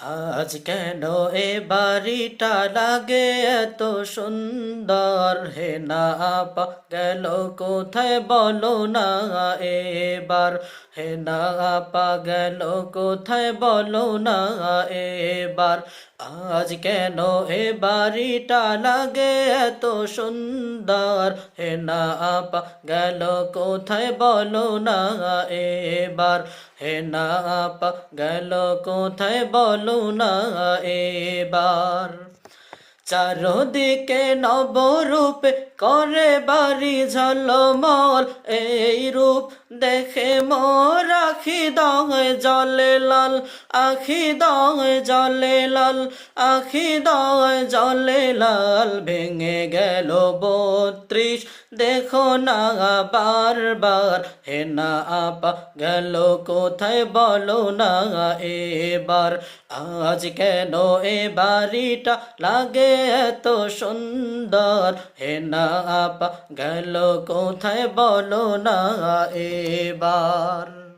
আজ কেন এ বাড়িটা লাগে এত সুন্দর? হে না আপা, গেল কোথায় বলো না এবার? হে না আপা, গেল কোথায় বলো না এবার? আজ কেন এ বাড়িটা লাগে এত সুন্দর? হে না আপা গেল কোথায় বলো না এবার? হে না আপা গেল কোথায় বলো না এবার? চারদিকে নবরূপে করে বাড়ি ঝলমল, এই রূপ দেখে মোর আখি দয় জলে লাল, আখি দয় জলে লাল, আখি দয় জলে লাল, ভেঙে গেল বত্রিশ দেখো না বারবার। হে না আপা, গেল কোথায় বলো না এবার? আজ কেন এ বাড়িটা লাগে এত সুন্দর? হে না আপা, গেল কোথায় বলো না এবার?